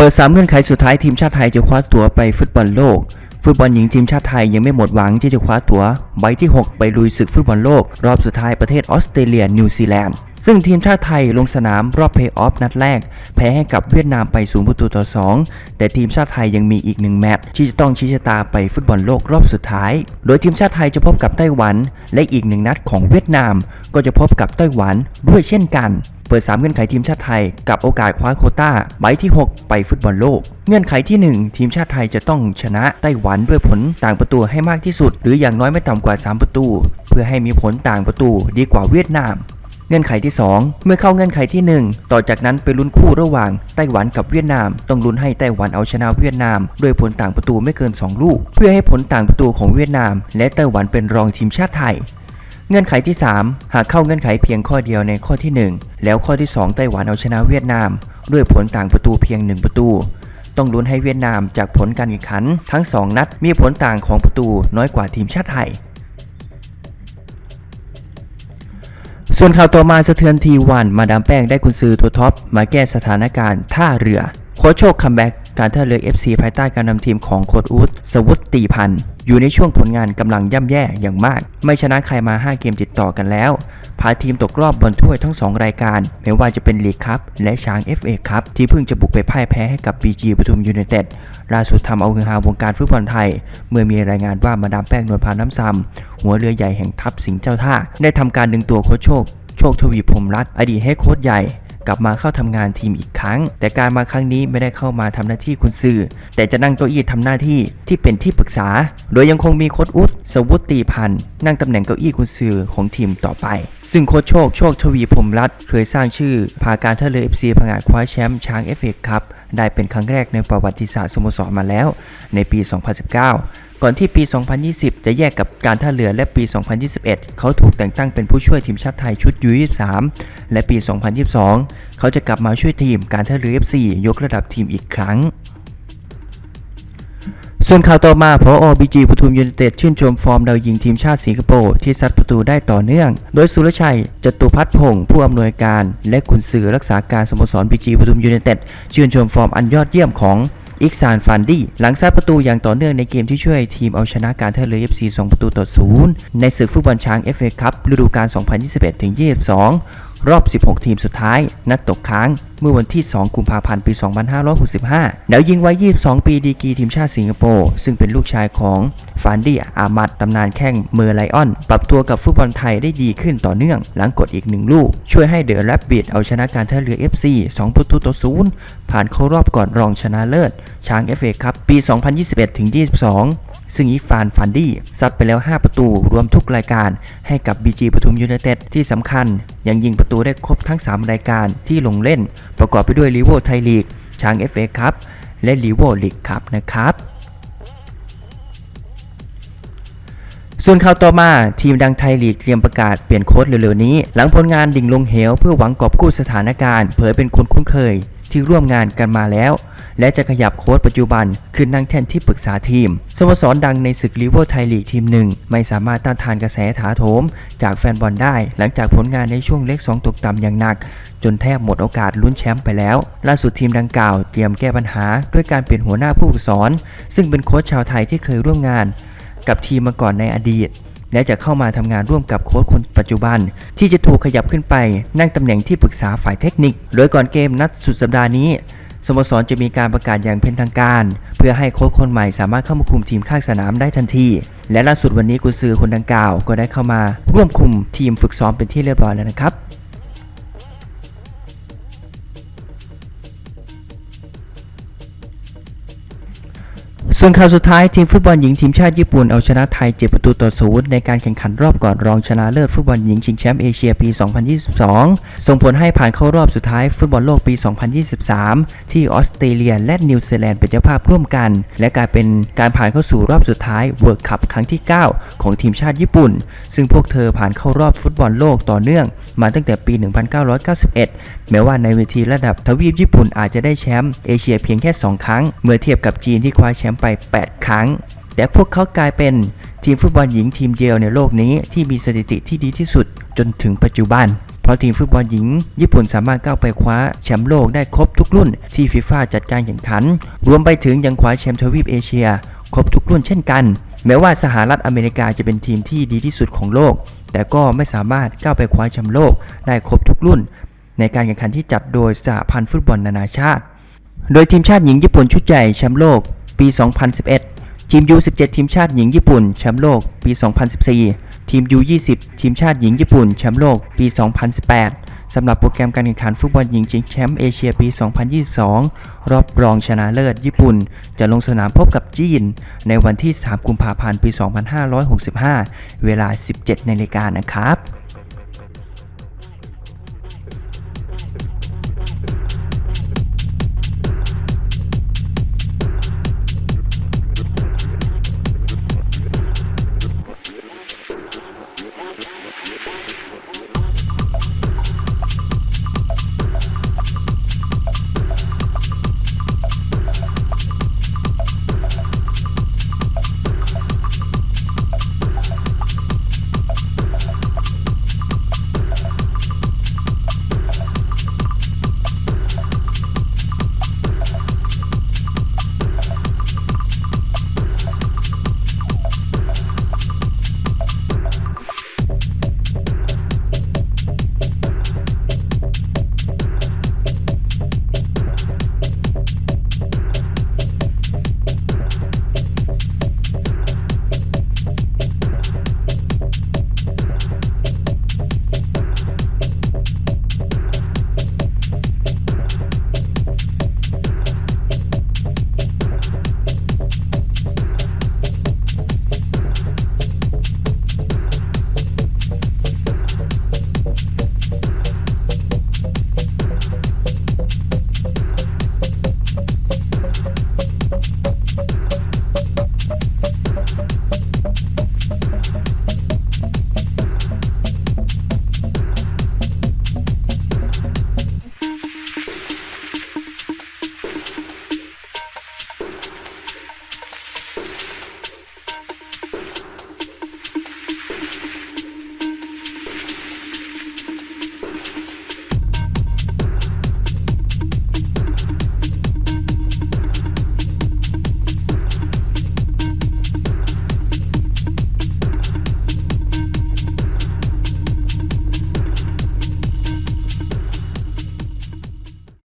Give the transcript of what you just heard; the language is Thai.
เปิด 3 เงื่อนไขสุดท้ายทีมชาติไทยจะคว้าตั๋วไปฟุตบอลโลก ฟุตบอลหญิงทีมชาติไทยยังไม่หมดหวังที่จะคว้าตั๋วใบที่ 6 ไปลุยศึกฟุตบอลโลก รอบสุดท้ายประเทศออสเตรเลียนิวซีแลนด์ ซึ่งทีมชาติไทยลงสนามรอบเพย์ออฟนัดแรก แพ้ให้กับเวียดนามไป 0 ประตูต่อ 2 แต่ทีมชาติไทยยังมีอีกหนึ่งแมตช์ที่จะต้องชี้ชะตาไปฟุตบอลโลกรอบสุดท้าย โดยทีมชาติไทยจะพบกับไต้หวัน และอีกหนึ่งนัดของเวียดนาม ก็จะพบกับไต้หวันด้วยเช่นกันเปิด 3 เงื่อนไขทีมชาติไทยกับโอกาสคว้าโคต้าใบที่ 6 ไปฟุตบอลโลก เงื่อนไขที่ 1 ทีมชาติไทยจะต้องชนะไต้หวันด้วยผลต่างประตูให้มากที่สุด หรืออย่างน้อยไม่ต่ำกว่า 3 ประตู เพื่อให้มีผลต่างประตูดีกว่าเวียดนาม เงื่อนไขที่ 2 เมื่อเข้าเงื่อนไขที่ 1 ต่อจากนั้นไปลุ้นคู่ระหว่างไต้หวันกับเวียดนาม ต้องลุ้นให้ไต้หวันเอาชนะเวียดนามด้วยผลต่างประตูไม่เกิน 2 ลูก เพื่อให้ผลต่างประตูของเวียดนาม และไต้หวันเป็นรองทีมชาติไทยเงื่อนไขที่ 3 หากเข้าเงื่อนไขเพียงข้อเดียวในข้อที่ 1 แล้วข้อที่ 2 ไต้หวันเอาชนะเวียดนาม ด้วยผลต่างประตูเพียง 1 ประตู ต้องลุ้นให้เวียดนามจากผลการแข่งขัน ทั้ง 2 นัดมีผลต่างของประตูน้อยกว่าทีมชาติไทย ส่วนข่าวต่อมาสะเทือนทีวันมาดามแป้งได้กุนซือตัวท็อปมาแก้สถานการณ์ท่าเรือโค้ชโชคคัมแบ็ก การท่าเรือ FC ภายใต้การนำทีมของโค้ชอูดสวุตตีพันธ์อยู่ในช่วงผลงานกำลังย่ำแย่อย่างมาก ไม่ชนะใครมา 5 เกมติดต่อกันแล้ว พาทีมตกรอบบอลถ้วยทั้ง 2 รายการ ไม่ว่าจะเป็นลีกคัพและช้าง FA คัพที่เพิ่งจะบุกไปพ่ายแพ้ให้กับ BG ปทุมยูไนเต็ดล่าสุดทำเอาฮือฮาวงการฟุตบอลไทย เมื่อมีรายงานว่ามาดามแป้งนวลพาน้ำซ้ำหัวเรือใหญ่แห่งทัพสิงห์เจ้าท่า ได้ทำการดึงตัวโค้ชโชค โชคทวีพรมรัตนอดีตเฮดโค้ชใหญ่ กลับมาเข้าทำงานทีมอีกครั้ง แต่การมาครั้งนี้ไม่ได้เข้ามาทำหน้าที่คุณซือแต่จะนั่งเก้าอี้ทำหน้าที่ที่เป็นที่ปรึกษา โดยยังคงมีโค้ชอุดสวุฒิตีพันธ์นั่งตำแหน่งเก้าอี้คุณซือของทีมต่อไป ซึ่งโค้ชโชคโชคทวีพรมรัตเคยสร้างชื่อ พาการท่าเรือ FC ผงาดคว้าแชมป์ช้างเอฟเอคัพได้เป็นครั้งแรกในประวัติศาสตร์สโมสรมาแล้ว ในปี 2019 ก่อนที่ปี 2020 จะแยกกับการท่าเรือและปี 2021 เขาถูกแต่งตั้งเป็นผู้ช่วยทีมชาติไทยชุดยู23 และปี 2022 เขาจะกลับมาช่วยทีมการท่าเรือ FC ยกระดับทีมอีกครั้งส่วนข่าวต่อมาพอบีจีปทุมยูไนเต็ดชื่นชมฟอร์มดาวยิงทีมชาติสิงคโปร์ที่ซัดประตูได้ต่อเนื่อง โดยสุรชัยจตุพัฒน์พงศ์ผู้อำนวยการ และกุนซือรักษาการสโมสรบีจีปทุมยูไนเต็ดชื่นชมฟอร์มอันยอดเยี่ยมของ อิกซานฟันดี้หลังซัดประตูอย่างต่อเนื่องในเกมที่ช่วยทีมเอาชนะการท่าเรือ FC 2 ประตูต่อ 0 ในศึกฟุตบอลช้าง FA คัพฤดูกาล 2021-22 รอบ 16 ทีมสุดท้าย นัดตกค้าง เมื่อวันที่ 2 กุมภาพันธ์ ปี 2565แล้วยิงไว้22 ปีดีกีทีมชาติสิงคโปร์ ซึ่งเป็นลูกชายของฟานดี้อามัดตำนานแข้งเมอร์ไลออน ปรับตัวกับฟุตบอลไทยได้ดีขึ้นต่อเนื่อง หลังกดอีกหนึ่งลูก ช่วยให้เดอะแรบบิทเอาชนะการท่าเรือ FC 2 ประตูต่อ0ผ่านเข้ารอบก่อนรองชนะเลิศ ช้าง FA คัพปี 2021-22 ซึ่งอีฟานฟันดี้ซัดไปแล้ว 5 ประตูรวมทุกรายการให้กับ BG ปทุมยูไนเต็ดที่สำคัญ ยังยิงประตูได้ครบทั้ง 3 รายการที่ลงเล่น ประกอบไปด้วยลีโวไทยลีก ช้าง FA คัพและลีโวลีกคัพนะครับส่วนข่าวต่อมาทีมดังไทยลีกเตรียมประกาศเปลี่ยนโค้ชเร็วๆนี้ หลังผลงานดิ่งลงเหวเพื่อหวังกอบกู้สถานการณ์ เผยเป็นคนคุ้นเคยที่ร่วมงานกันมาแล้ว และจะขยับโค้ชปัจจุบันขึ้นนั่งแท่นที่ปรึกษาทีมสโมสรดังในศึกลีโวไทยลีกทีมหนึ่ง ไม่สามารถต้านทานกระแสถาโถม จากแฟนบอลได้ หลังจากผลงานในช่วงเลขสองตกต่ำอย่างหนัก จนแทบหมดโอกาสลุ้นแชมป์ไปแล้ว ล่าสุดทีมดังกล่าวเตรียมแก้ปัญหาด้วยการเปลี่ยนหัวหน้าผู้ฝึกสอน ซึ่งเป็นโค้ชชาวไทยที่เคยร่วมงาน กับทีมมาก่อนในอดีตและจะเข้ามาทำงานร่วมกับโค้ชคนปัจจุบัน ที่จะถูกขยับขึ้นไป นั่งตำแหน่งที่ปรึกษาฝ่ายเทคนิค โดยก่อนเกมนัดสุดสัปดาห์นี้ สโมสรจะมีการประกาศอย่างเป็นทางการ เพื่อให้โค้ชคนใหม่สามารถเข้ามาคุมทีมข้างสนามได้ทันที และล่าสุดวันนี้กุซือคนดังกล่าว ก็ได้เข้ามาร่วมคุมทีมฝึกซ้อมเป็นที่เรียบร้อยแล้วนะครับ ส่วนข่าวสุดท้ายทีมฟุตบอลหญิงทีมชาติญี่ปุ่นเอาชนะไทย 7 ประตูต่อศูนย์ในการแข่งขันรอบก่อนรองชนะเลิศฟุตบอลหญิงชิงแชมป์เอเชียปี 2022 ส่งผลให้ผ่านเข้ารอบสุดท้ายฟุตบอลโลกปี 2023 ที่ออสเตรเลียและนิวซีแลนด์เป็นเจ้าภาพร่วมกัน และกลายเป็นการผ่านเข้าสู่รอบสุดท้ายเวิร์คัพครั้งที่ 9 ของทีมชาติญี่ปุ่น ซึ่งพวกเธอผ่านเข้ารอบฟุตบอลโลกต่อเนื่อง มาตั้งแต่ปี 1991 แม้ว่าในเวทีระดับทวีปญี่ปุ่นอาจจะได้แชมป์เอเชียเพียงแค่ 2 ครั้ง เมื่อเทียบกับจีนที่คว้าแชมป์ไป 8 ครั้ง แต่พวกเขากลายเป็นทีมฟุตบอลหญิงทีมเดียวในโลกนี้ที่มีสถิติที่ดีที่สุดจนถึงปัจจุบันพราะทีมฟุตบอลหญิง ญี่ปุ่นสามารถก้าวไปคว้าแชมป์โลกได้ครบทุกรุ่นที่ฟีฟ่าจัดการแข่งขัน รวมไปถึงยังคว้าแชมป์ทวีปเอเชีย ครบทุกรุ่นเช่นกัน แม้ว่าสหรัฐอเมริกาจะเป็นทีมที่ดีที่สุดของโลก แต่ก็ไม่สามารถก้าวไปคว้าแชมป์โลกได้ครบทุกรุ่น ในการแข่งขันที่จัดโดยสหพันธ์ฟุตบอลนานาชาติ โดยทีมชาติหญิงญี่ปุ่นชุดใหญ่แชมป์โลกปี 2011 ทีม U17 ทีมชาติหญิงญี่ปุ่นแชมป์โลกปี 2014 ทีม U20 ทีมชาติหญิงญี่ปุ่นแชมป์โลกปี 2018 สำหรับโปรแกรมการแข่งขันฟุตบอลหญิงชิงแชมป์เอเชียปี 2022 รอบรองชนะเลิศญี่ปุ่น จะลงสนามพบกับจีน ในวันที่ 3 กุมภาพันธ์ ปี 2565 เวลา 17นาฬิกานะครับ